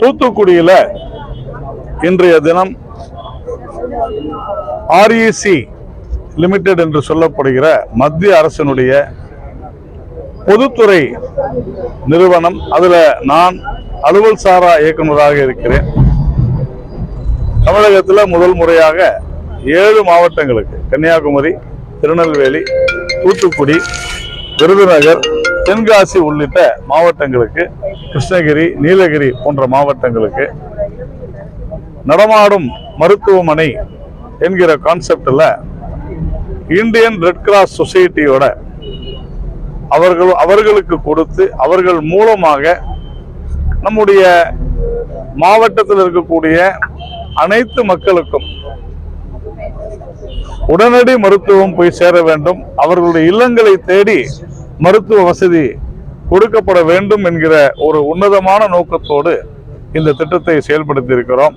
தூத்துக்குடியில இன்றைய தினம் ஆர்இசி லிமிடெட் என்று சொல்லப்படுகிற மத்திய அரசினுடைய பொதுத்துறை நிறுவனம். அதில் நான் அலுவல் சாரா இயக்குநராக இருக்கிறேன். தமிழகத்தில் முதல் முறையாக ஏழு மாவட்டங்களுக்கு கன்னியாகுமரி திருநெல்வேலி தூத்துக்குடி விருதுநகர் தென்காசி உள்ளிட்ட மாவட்டங்களுக்கு கிருஷ்ணகிரி நீலகிரி போன்ற மாவட்டங்களுக்கு நடமாடும் மருத்துவமனை என்கிற கான்செப்டில் இந்தியன் ரெட் கிராஸ் சொசைட்டியோட அவர்கள் அவர்களுக்கு கொடுத்து அவர்கள் மூலமாக நம்முடைய மாவட்டத்தில் இருக்கக்கூடிய அனைத்து மக்களுக்கும் உடனடி மருத்துவம் போய் சேர வேண்டும். அவர்களுடைய இல்லங்களை தேடி மருத்துவ வசதி கொடுக்கப்பட வேண்டும் என்கிற ஒரு உன்னதமான நோக்கத்தோடு இந்த திட்டத்தை செயல்படுத்தி இருக்கிறோம்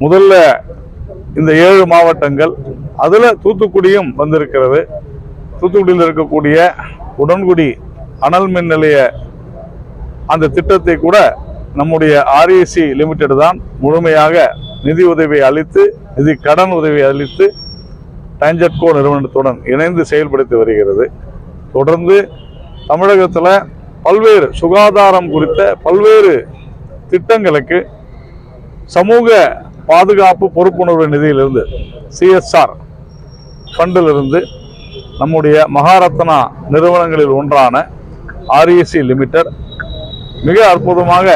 முதல்ல இந்த ஏழு மாவட்டங்கள் அதில் தூத்துக்குடியும் வந்திருக்கிறது. தூத்துக்குடியில் இருக்கக்கூடிய உடன்குடி அனல் மின் நிலைய அந்த திட்டத்தை கூட நம்முடைய ஆர்ஏசி லிமிடெட் தான் முழுமையாக நிதி உதவி அளித்து நிதி கடன் உதவி அளித்து டான்ஜெட்கோ நிறுவனத்துடன் இணைந்து செயல்படுத்தி வருகிறது. தொடர்ந்து தமிழகத்தில் பல்வேறு சுகாதாரம் குறித்த பல்வேறு திட்டங்களுக்கு சமூக பாதுகாப்பு பொறுப்புணர்வு நிதியிலிருந்து சிஎஸ்ஆர் ஃபண்டிலிருந்து நம்முடைய மகாரத்னா நிறுவனங்களில் ஒன்றான ஆர்இசி லிமிடெட் மிக அற்புதமாக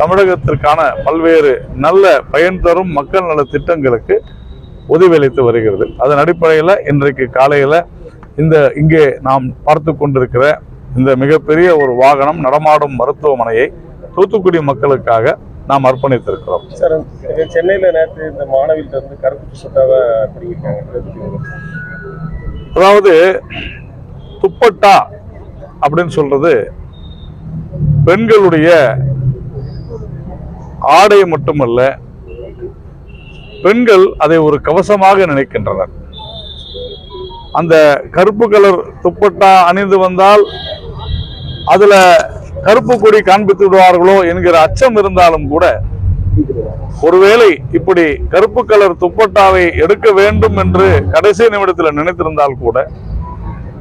தமிழகத்திற்கான பல்வேறு நல்ல பயன் தரும் மக்கள் நல திட்டங்களுக்கு உதவியளித்து வருகிறது. அதன் அடிப்படையில் இன்றைக்கு காலையில் இந்த இங்கே நாம் பார்த்து கொண்டிருக்கிற இந்த மிகப்பெரிய ஒரு வாகனம் நடமாடும் மருத்துவமனையை தூத்துக்குடி மக்களுக்காக நாம் அர்ப்பணித்திருக்கிறோம். சார் சென்னையில நேற்று இந்த மாணவியிட்ட இருந்து கருப்பு சொட்டாவை அதாவது துப்பட்டா அப்படின்னு சொல்றது பெண்களுடைய ஆடை மட்டுமல்ல பெண்கள் அதை ஒரு கவசமாக நினைக்கின்றனர். அந்த கருப்பு கலர் துப்பட்டா அணிந்து வந்தால் அதுல கருப்பு கொடி காண்பித்து விடுவார்களோ என்கிற அச்சம் இருந்தாலும் கூட ஒருவேளை இப்படி கருப்பு கலர் துப்பட்டாவை எடுக்க வேண்டும் என்று கடைசி நிமிடத்தில் நினைத்திருந்தால் கூட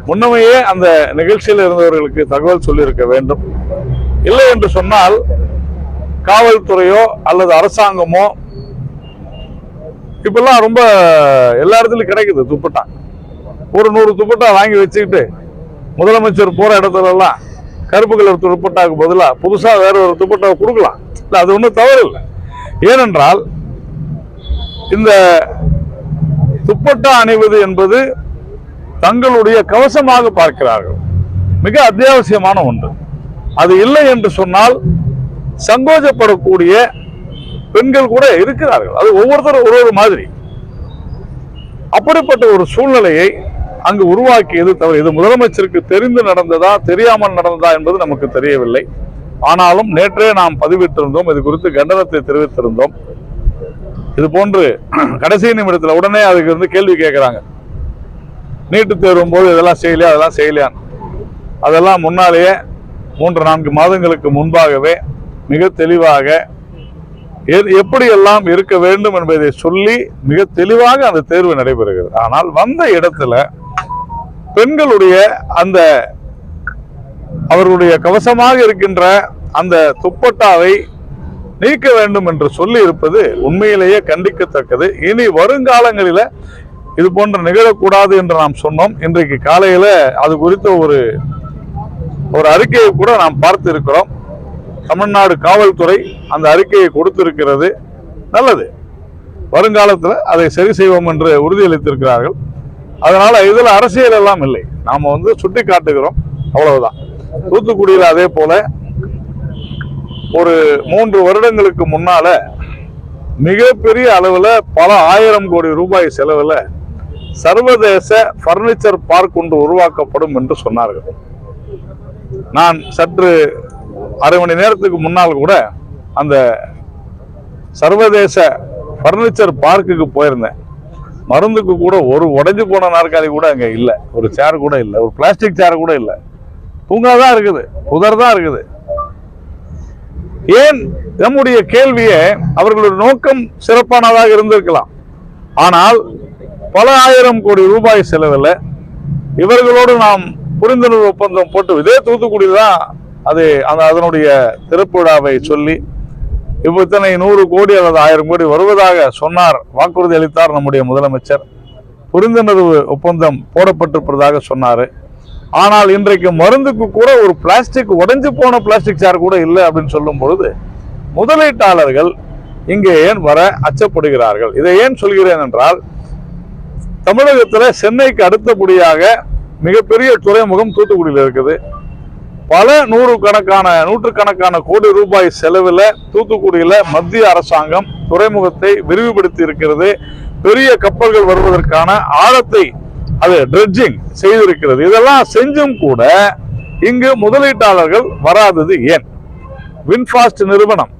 முன்னமையே அந்த நிகழ்ச்சியில் இருந்தவர்களுக்கு தகவல் சொல்லியிருக்க வேண்டும். இல்லை என்று சொன்னால் காவல்துறையோ அல்லது அரசாங்கமோ இப்பெல்லாம் ரொம்ப எல்லா இடத்துலையும் கிடைக்குது துப்பட்டா. ஒரு நூறு துப்பட்டா வாங்கி வச்சுக்கிட்டு முதலமைச்சர் போகிற இடத்துல எல்லாம் கருப்பு கலர் துப்பட்டாவுக்கு பதிலா புதுசா வேற ஒரு துப்பட்டாவை கொடுக்கலாம். இல்ல அது ஒன்றும் தவறு இல்லை. ஏனென்றால் இந்த துப்பட்டா அணிவது என்பது தங்களுடைய கவசமாக பார்க்கிறார்கள். மிக அத்தியாவசியமான ஒன்று. அது இல்லை என்று சொன்னால் சங்கோஜப்படக்கூடிய பெண்கள் கூட இருக்கிறார்கள். அது ஒவ்வொருத்தரும் ஒரு ஒரு மாதிரி. அப்படிப்பட்ட ஒரு சூழ்நிலையை அங்கு உருவாக்கியது தவிர இது முதலமைச்சருக்கு தெரிந்து நடந்ததா தெரியாமல் நடந்ததா என்பது நமக்கு தெரியவில்லை. ஆனாலும் நேற்றே நாம் பதிவிட்டிருந்தோம் இது குறித்து கண்டனத்தை தெரிவித்திருந்தோம். இது போன்று கடைசி நிமிடத்தில் உடனே அதுக்கு வந்து கேள்வி கேட்குறாங்க. நீட்டு தேர்வும் போது இதெல்லாம் செய்யலையா அதெல்லாம் செய்யலையான்னு. அதெல்லாம் முன்னாலேயே மூன்று நான்கு மாதங்களுக்கு முன்பாகவே மிக தெளிவாக எப்படியெல்லாம் இருக்க வேண்டும் என்பதை சொல்லி மிக தெளிவாக அந்த தேர்வு நடைபெறுகிறது. ஆனால் வந்த இடத்துல பெண்களுடைய அந்த அவர்களுடைய கவசமாக இருக்கின்ற அந்த துப்பட்டாவை நீக்க வேண்டும் என்று சொல்லி இருப்பது உண்மையிலேயே கண்டிக்கத்தக்கது. இனி வருங்காலங்களில் இது போன்று நிகழக்கூடாது என்று நாம் சொன்னோம். இன்றைக்கு காலையில் அது குறித்த ஒரு ஒரு அறிக்கையை கூட நாம் பார்த்து இருக்கிறோம் தமிழ்நாடு காவல்துறை அந்த அறிக்கையை கொடுத்திருக்கிறது. நல்லது. வருங்காலத்தில் அதை சரி செய்வோம் என்று உறுதியளித்திருக்கிறார்கள். அதனால இதுல அரசியல் எல்லாம் இல்லை. நாம வந்து சுட்டி காட்டுகிறோம். அவ்வளவுதான். தூத்துக்குடியில் அதே போல ஒரு மூன்று வருடங்களுக்கு முன்னால மிகப்பெரிய அளவுல பல ஆயிரம் கோடி ரூபாய் செலவுல சர்வதேச பர்னிச்சர் பார்க் ஒன்று உருவாக்கப்படும் என்று சொன்னார்கள். நான் சற்று அரை மணி நேரத்துக்கு முன்னால் கூட அந்த சர்வதேச பர்னிச்சர் பார்க்குக்கு போயிருந்தேன். மருந்துக்கு கூட ஒரு உடைஞ்சு போன நாற்காலி கூட அங்க இல்ல. ஒரு சேர் கூட இல்ல. ஒரு பிளாஸ்டிக் சேர் கூட இல்ல. தூங்காதான் இருக்குது. புதர் தான் இருக்குது. ஏன்? நம்முடைய கேள்வியே அவர்களுடைய நோக்கம் சிறப்பானதாக இருந்திருக்கலாம். ஆனால் பல ஆயிரம் கோடி ரூபாய் செலவில் இவர்களோடு நாம் புரிந்துணர்வு ஒப்பந்தம் போட்டு இதே தூத்துக்குடி தான் அது அந்த அதனுடைய திறப்பு விழாவை சொல்லி இப்போ இத்தனை நூறு கோடி அல்லது ஆயிரம் கோடி வருவதாக சொன்னார் வாக்குறுதி அளித்தார் நம்முடைய முதலமைச்சர். புரிந்துணர்வு ஒப்பந்தம் போடப்பட்டிருப்பதாக சொன்னார். ஆனால் இன்றைக்கு மருந்துக்கு கூட ஒரு பிளாஸ்டிக் உடைஞ்சு போன பிளாஸ்டிக் சேர் கூட இல்லை அப்படின்னு சொல்லும் பொழுது முதலீட்டாளர்கள் இங்கே ஏன் வர அச்சப்படுகிறார்கள்? இதை ஏன் சொல்கிறேன் என்றால் தமிழகத்தில் சென்னைக்கு அடுத்தபடியாக மிகப்பெரிய துறைமுகம் தூத்துக்குடியில் இருக்குது. பல நூறு கணக்கான நூற்றுக்கணக்கான கோடி ரூபாய் செலவில் தூத்துக்குடியில் மத்திய அரசாங்கம் துறைமுகத்தை விரிவுபடுத்தி இருக்கிறது. பெரிய கப்பல்கள் வருவதற்கான ஆழத்தை அது ட்ரெட்ஜிங் செய்திருக்கிறது. இதெல்லாம் செஞ்சும் கூட இங்கு முதலீட்டாளர்கள் வராதது ஏன்? வின்ஃபாஸ்ட் நிறுவனம்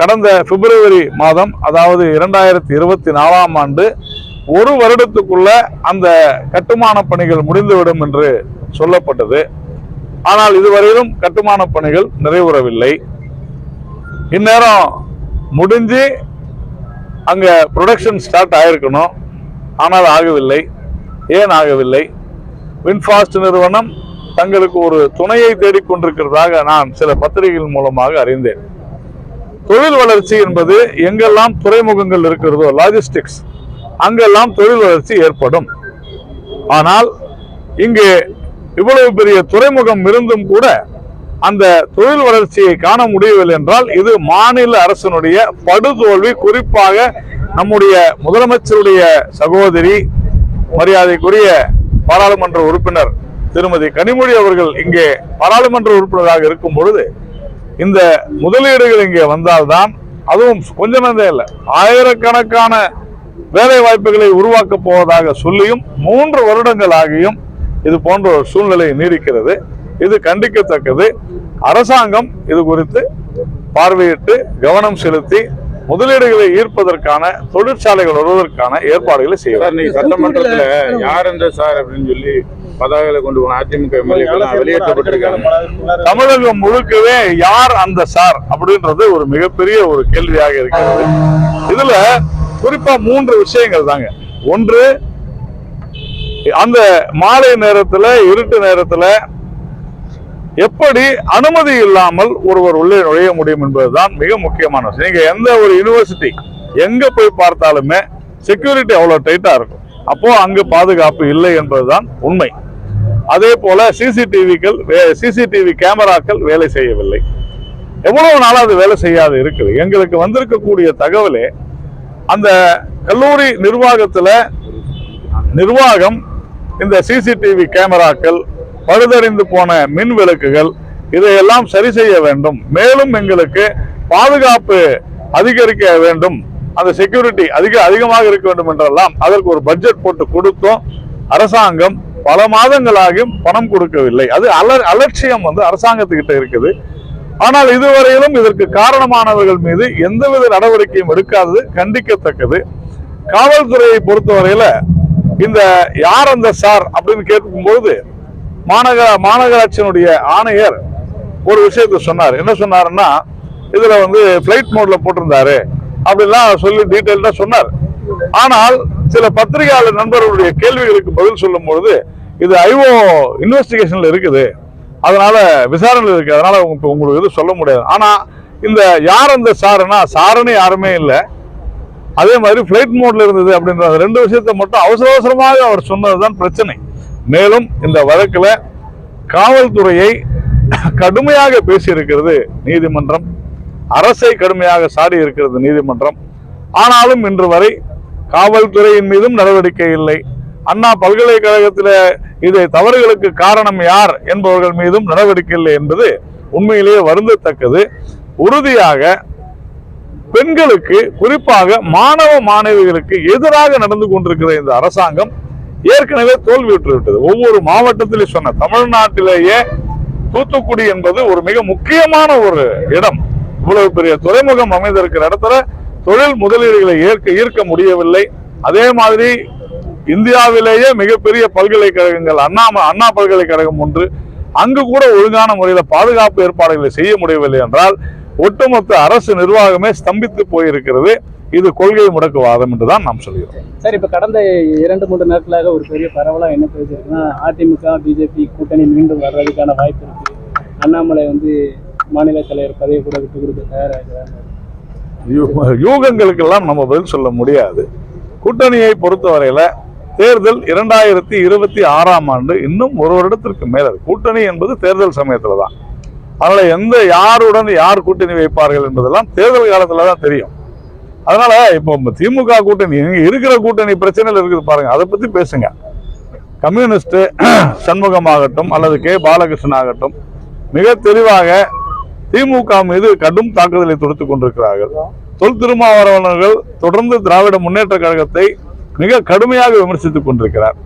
கடந்த பிப்ரவரி மாதம் அதாவது இரண்டாயிரத்தி இருபத்தி நாலாம் ஆண்டு ஒரு வருடத்துக்குள்ள அந்த கட்டுமான பணிகள் முடிந்துவிடும் என்று சொல்லப்பட்டது. ஆனால் இதுவரையிலும் கட்டுமான பணிகள் நிறைவுறவில்லை. இந்நேரம் முடிஞ்சு அங்க ப்ரொடக்ஷன் ஸ்டார்ட் ஆயிருக்கணும். ஆனால் ஆகவில்லை. ஏன் ஆகவில்லை? வின்ஃபாஸ்ட் நிறுவனம் தங்களுக்கு ஒரு துணையை தேடிக்கொண்டிருக்கிறதாக நான் சில பத்திரிகைகள் மூலமாக அறிந்தேன். தொழில் வளர்ச்சி என்பது எங்கெல்லாம் துறைமுகங்கள் இருக்கிறதோ லாஜிஸ்டிக்ஸ் அங்கெல்லாம் தொழில் வளர்ச்சி ஏற்படும். ஆனால் இங்கே இவ்வளவு பெரிய துறைமுகம் இருந்தும் கூட அந்த தொழில் வளர்ச்சியை காண முடியவில்லை என்றால் இது மாநில அரசினுடைய படுதோல்வி. குறிப்பாக நம்முடைய முதலமைச்சருடைய சகோதரி மரியாதைக்குரிய பாராளுமன்ற உறுப்பினர் திருமதி கனிமொழி அவர்கள் இங்கே பாராளுமன்ற உறுப்பினராக இருக்கும் பொழுது இந்த முதலீடுகள் இங்கே வந்தால்தான் அதுவும் கொஞ்சம் இல்லை. ஆயிரக்கணக்கான வேலை வாய்ப்புகளை உருவாக்கப் போவதாக சொல்லியும் மூன்று வருடங்கள் ஆகியும் இது போன்ற ஒரு சூழ்நிலை நீடிக்கிறது. இது கண்டிக்கத்தக்கது. அரசாங்கம் இது குறித்து பார்வையிட்டு கவனம் செலுத்தி முதலீடுகளை ஈர்ப்பதற்கான தொழிற்சாலைகள் வருவதற்கான ஏற்பாடுகளை செய்யும் சார் நீங்க சட்டமன்றத்துல யார் என்ற சார் அப்படின்னு சொல்லி பதாகைகளை கொண்டு போன அதிமுக வெளியேற்றப்பட்டிருக்காங்க. தமிழகம் முழுக்கவே யார் அந்த சார் அப்படின்றது ஒரு மிகப்பெரிய ஒரு கேள்வியாக இருக்கிறது. இதுல குறிப்பா மூன்று விஷயங்கள் தாங்க. ஒன்று அந்த மாலை நேரத்துல இருட்டு நேரத்துல எப்படி அனுமதி இல்லாமல் ஒருவர் உள்ளே நுழைய முடியும் என்பதுதான் மிக முக்கியமான விஷயம். நீங்கள் எந்த ஒரு யூனிவர்சிட்டி எங்க போய் பார்த்தாலுமே செக்யூரிட்டி அவ்வளவு டைட்டா இருக்கும். அப்போ அங்கு பாதுகாப்பு இல்லை என்பதுதான் உண்மை. அதே போல சிசிடிவிக்கள் சிசிடிவி கேமராக்கள் வேலை செய்யவில்லை. எவ்வளவு நாளாக அது வேலை செய்யாது இருக்குது. எங்களுக்கு வந்திருக்கக்கூடிய தகவலே அந்த கல்லூரி நிர்வாகத்துல நிர்வாகம் இந்த சிசிடிவி கேமராக்கள் பழுதறிந்து போன மின் விளக்குகள் இதையெல்லாம் சரி செய்ய வேண்டும். மேலும் எங்களுக்கு பாதுகாப்பு அதிகரிக்க வேண்டும். அந்த செக்யூரிட்டி அதிக அதிகமாக இருக்க வேண்டும் என்றெல்லாம் அதற்கு ஒரு பட்ஜெட் போட்டு கொடுத்தோம். அரசாங்கம் பல மாதங்களாகியும் பணம் கொடுக்கவில்லை. அது அலர் அலட்சியம் வந்து அரசாங்கத்துக்கிட்ட இருக்குது. ஆனால் இதுவரையிலும் இதற்கு காரணமானவர்கள் மீது எந்தவித நடவடிக்கையும் எடுக்காதது கண்டிக்கத்தக்கது. காவல்துறையை பொறுத்தவரையில இந்த யார் அந்த சார் அப்படின்னு கேட்கும்போது மாநகர மாநகராட்சியினுடைய ஆணையர் ஒரு விஷயத்தை சொன்னார். என்ன சொன்னாருன்னா இதில் வந்து ஃப்ளைட் மோடில் போட்டிருந்தாரு அப்படிலாம் சொல்லி டீட்டெயில்டாக சொன்னார். ஆனால் சில பத்திரிகையாளர் நண்பர்களுடைய கேள்விகளுக்கு பதில் சொல்லும் பொழுது இது ஐஓ இன்வெஸ்டிகேஷனில் இருக்குது. அதனால விசாரணையில் இருக்கு. அதனால உங்க- உங்களுக்கு எதுவும் சொல்ல முடியாது. ஆனால் இந்த யார் அந்த சாருன்னா சாருன்னு யாருமே இல்லை. அதே மாதிரி ஃபிளைட் மோட்ல இருந்தது அப்படின்ற அந்த ரெண்டு விஷயத்த மட்டும் அவசர அவசரமாக அவர் சொன்னதுதான் பிரச்சனை. மேலும் இந்த வழக்கில் காவல்துறையை கடுமையாக பேசியிருக்கிறது நீதிமன்றம். அரசை கடுமையாக சாடி இருக்கிறது நீதிமன்றம். ஆனாலும் இன்று வரை காவல்துறையின் மீதும் நடவடிக்கை இல்லை. அண்ணா பல்கலைக்கழகத்தில் இதை தவறுகளுக்கு காரணம் யார் என்பவர்கள் மீதும் நடவடிக்கை இல்லை என்பது உண்மையிலேயே வருந்தத்தக்கது. உறுதியாக பெண்களுக்கு குறிப்பாக மாணவ மாணவிகளுக்கு எதிராக நடந்து கொண்டிருக்கிற இந்த அரசாங்கம் ஏற்கனவே தோல்வியுற்று விட்டது ஒவ்வொரு மாவட்டத்திலும் சொன்ன தமிழ்நாட்டிலேயே தூத்துக்குடி என்பது ஒரு மிக முக்கியமான ஒரு இடம். இவ்வளவு பெரிய துறைமுகம் அமைந்திருக்கிற இடத்துல தொழில் முதலீடுகளை ஏற்க ஈர்க்க முடியவில்லை. அதே மாதிரி இந்தியாவிலேயே மிகப்பெரிய பல்கலைக்கழகங்கள் அண்ணா அண்ணா பல்கலைக்கழகம் ஒன்று. அங்கு கூட ஒழுங்கான முறையில் பாதுகாப்பு ஏற்பாடுகளை செய்ய முடியவில்லை என்றால் ஒட்டுமொத்த அரசு நிர்வாகமே ஸ்தம்பித்து போயிருக்கிறது. இது கொள்கை முடக்குவாதம் என்றுதான் நாம் சொல்கிறோம். சார் இப்ப கடந்த இரண்டு மூன்று நாட்களாக ஒரு பெரிய பரவலா என்ன பேசியிருக்குன்னா அதிமுக பிஜேபி கூட்டணி மீண்டும் வர்றதுக்கான வாய்ப்பு இருக்கு. அண்ணாமலை வந்து மாநில தலைவர் பதவி கூட விட்டு கொடுக்க தயாராகிறாங்க யூ- யூகங்களுக்கெல்லாம் நம்ம பதில் சொல்ல முடியாது. கூட்டணியை பொறுத்தவரையில தேர்தல் இரண்டாயிரத்தி இருபத்தி ஆறாம் ஆண்டு இன்னும் ஒரு வருடத்திற்கு மேல. கூட்டணி என்பது தேர்தல் சமயத்துல தான். அதனால எந்த யாருடன் யார் கூட்டணி வைப்பார்கள் என்பதெல்லாம் தேர்தல் காலத்துல தான் தெரியும். அதனால இப்போ திமுக கூட்டணி இங்க இருக்கிற கூட்டணி பிரச்சனைகள் இருக்குது பாருங்க அதை பத்தி பேசுங்க. கம்யூனிஸ்ட் சண்முகமாகட்டும் அல்லது கே. பாலகிருஷ்ணன் ஆகட்டும் மிக தெளிவாக திமுக மீது கடும் தாக்குதலை தொடுத்து கொண்டிருக்கிறார்கள். தொல் திருமாவளவர்கள் தொடர்ந்து திராவிட முன்னேற்ற கழகத்தை மிக கடுமையாக விமர்சித்துக் கொண்டிருக்கிறார்.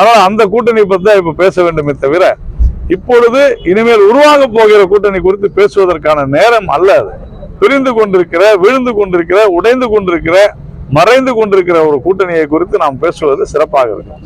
ஆனால் அந்த கூட்டணி பற்றி தான் இப்ப பேச வேண்டுமே தவிர இப்பொழுது இனிமேல் உருவாக போகிற கூட்டணி குறித்து பேசுவதற்கான நேரம் அல்ல அது. பிரிந்து கொண்டிருக்கிற விழுந்து கொண்டிருக்கிற உடைந்து கொண்டிருக்கிற மறைந்து கொண்டிருக்கிற ஒரு கூட்டணியை குறித்து நாம் பேசுவது சிறப்பாக இருக்கும்.